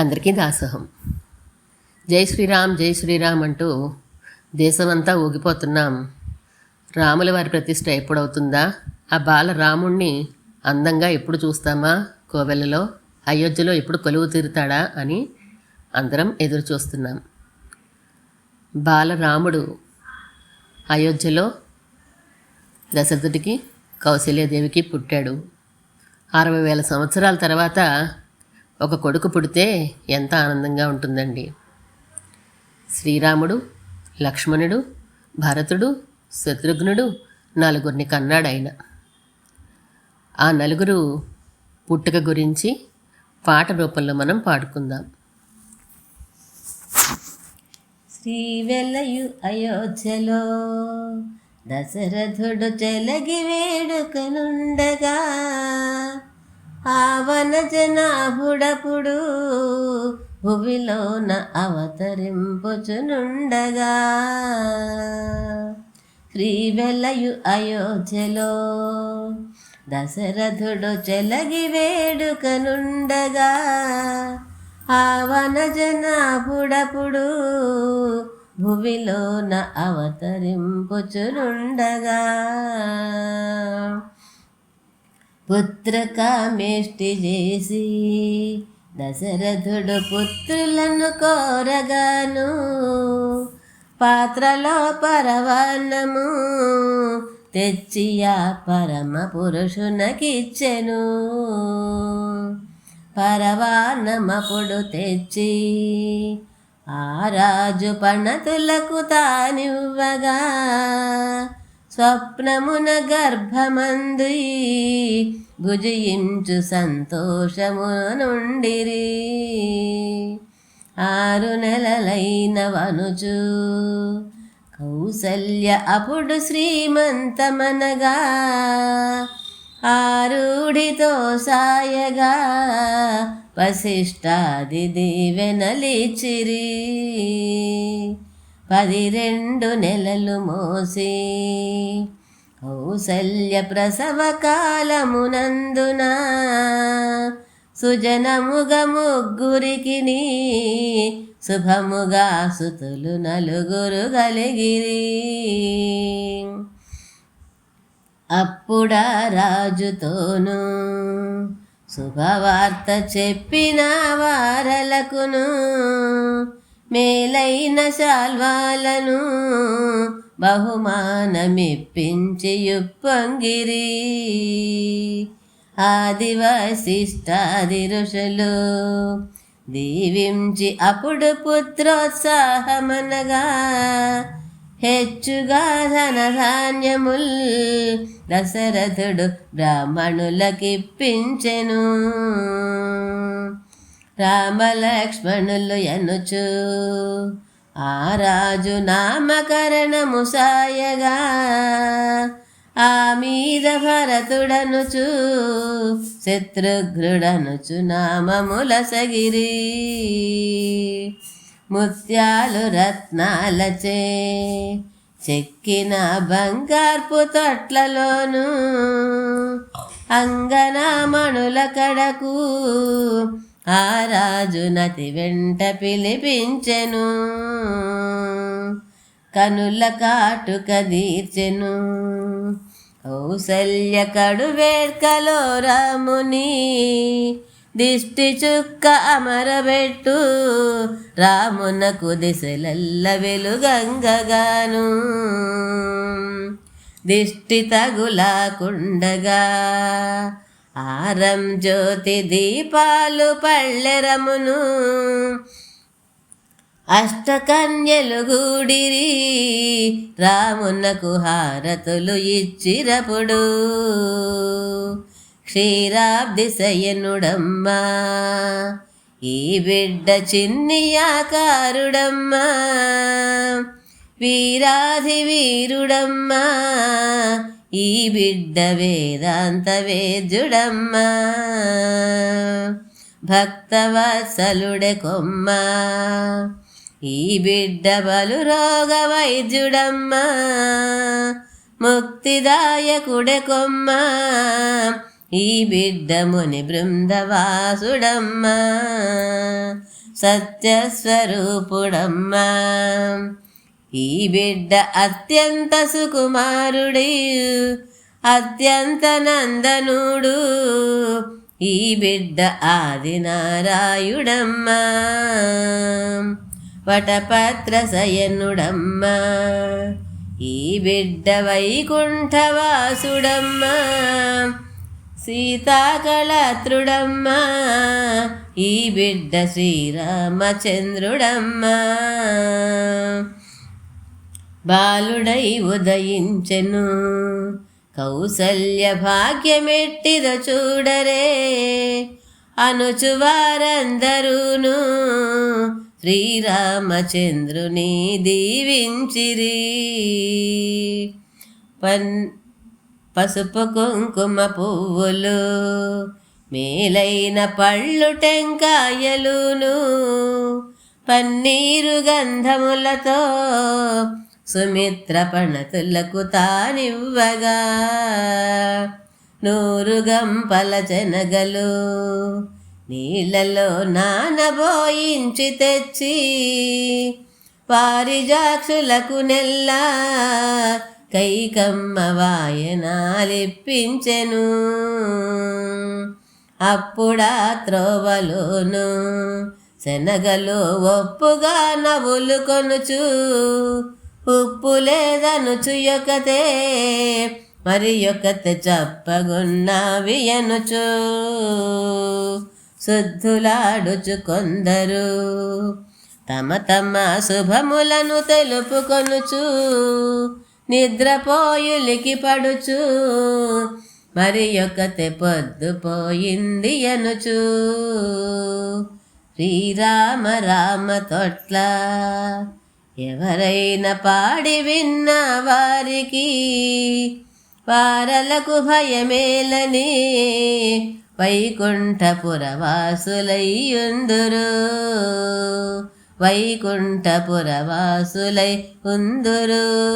అందరికీ దాసోహం. జై శ్రీరామ్ జై శ్రీరామ్ అంటూ దేశమంతా ఊగిపోతున్నాం. రాముల వారి ప్రతిష్ట ఎప్పుడవుతుందా? ఆ బాల రాముణ్ణి అందంగా ఎప్పుడు చూస్తామా? కోవెలలో అయోధ్యలో ఎప్పుడు కొలువు తీరుతాడా అని అందరం ఎదురు చూస్తున్నాం బాలరాముడు అయోధ్యలో దశరథుడికి కౌశల్యదేవికి పుట్టాడు. అరవై వేల సంవత్సరాల తర్వాత ఒక కొడుకు పుడితే ఎంత ఆనందంగా ఉంటుందండి. శ్రీరాముడు లక్ష్మణుడు భరతుడు శత్రుఘ్నుడు నలుగురిని కన్నాడాయన. ఆ నలుగురు పుట్టుక గురించి పాట రూపంలో మనం పాడుకుందాం. శ్రీ వెళ్ళయు అయోధ్యలో దశరథుడు చెలగి వేడుకనుండగా ఆవన జనాభుడపుడు భువిలోన అవతరింపుచునుండగా. శ్రీవెలయు అయోధ్యలో దశరథుడు చెలగి వేడుకనుండగా. ఆవన జనాభుడపుడు భువిలోన అవతరింపుచునుండగా. పుత్రకామేష్టి చేసి దశరథుడు పుత్రులను కోరగాను. పాత్రలో పరవాన్నము తెచ్చి ఆ పరమ పురుషునకిచ్చెను. పరవాన్నమప్పుడు తెచ్చి ఆ రాజు పణతులకు తానివ్వగా. స్వప్నమున గర్భమందు భుజించు సంతోషము నుండిరి. ఆరు నెలలైన వనుచు కౌసల్య అప్పుడు శ్రీమంతమనగా ఆరుడితో సాయగా వశిష్టాది దేవెనలిచిరి. పది రెండు నెలలు మోసి. కౌసల్య ప్రసవ కాలమునందున సుజనముగ ముగ్గురికి శుభముగా సుతులు నలుగురు కలిగిరి. అప్పుడా రాజుతోను శుభవార్త చెప్పిన వారలకును మేలైన శాల్వాలను బహుమానమిప్పించి యుప్పొంగిరి ఆదివశిష్టాది ఋషులు దీవించి అప్పుడు పుత్రోత్సాహమనగా హెచ్చుగా ధనధాన్యముల్ దశరథుడు బ్రాహ్మణులకిప్పించెను. రామలక్ష్మణులు ఎనుచు ఆ రాజు నామకరణము సాయగా ఆ మీద భరతుడనుచు శత్రుఘ్నుడనుచు నామముల సగిరి. ముత్యాలు రత్నాలచే చెక్కిన బంగార్పు తొట్లలోను అంగనామణుల కడకు ఆ రాజునతి వెంట పిలిపించెను. కనుల కాటుక దీర్చెను కౌసల్యకడు కడు రాముని దిష్టి చుక్క అమరబెట్టు. రామునకు దిశలల్ల వెలుగంగగాను. దిష్టి తగులాకుండగా ఆరం జ్యోతి దీపాలు పళ్ళెరమును అష్టకన్యలు గూడిరి రామునకు హారతులు ఇచ్చిరపుడు. క్షీరాబ్ది శయనుడమ్మా ఈ బిడ్డ చిన్ని ఆకారుడమ్మా వీరాధి వీరుడమ్మా ఈ బిడ్డ వేదాంత వేద్యుడమ్మా భక్తవత్సలుడే కొమ్మ ఈ బిడ్డ బలు రోగ వైద్యుడమ్మ ముక్తిదాయకుడే కొమ్మ ఈ బిడ్డ ముని బృందవాసుడమ్మా. సత్యస్వరూపుడమ్మా. ఈ బిడ్డ అత్యంత సుకుమారుడి అత్యంత నందనుడు. ఈ బిడ్డ ఆదినారాయుడమ్మ వటపత్ర శయనుడమ్మా. ఈ బిడ్డ వైకుంఠవాసుడమ్మ సీతాకళత్రుడమ్మ. ఈ బిడ్డ శ్రీరామచంద్రుడమ్మ. బాలుడై ఉదయించెను. కౌసల్య భాగ్యమెట్టిద చూడరే. అనుచువారందరూను శ్రీరామచంద్రుని దీవించిరి. పన్ పసుపు కుంకుమ పువ్వులు మేలైన పళ్ళు టెంకాయలును పన్నీరు గంధములతో సుమిత్ర పణతులకు తానివ్వగా. నూరు గంపల చెనగలు నీళ్ళలో నానబోయించి తెచ్చి పారిజాక్షులకు నెల్లా కైకమ్మ వాయనాలిప్పించెను. అప్పుడా త్రోవలోను శనగలు ఒప్పుగా నవ్వులు కొనుచు ఉప్పు లేదనుచు యొకతే మరి యొకతే చెప్పగున్నావి అనుచు. శుద్ధులాడుచు కొందరు తమ తమ శుభములను తెలుపుకొనుచు నిద్రపోయులికి పడుచు మరి ఒకతే పొద్దుపోయింది అనుచు. శ్రీరామ రామ తొట్ల ఎవరైనా పాడి విన్న వారికి వారలకు భయమేలని వైకుంఠపురవాసులయ్యుందురు. వైకుంఠపురవాసులై ఉందురు.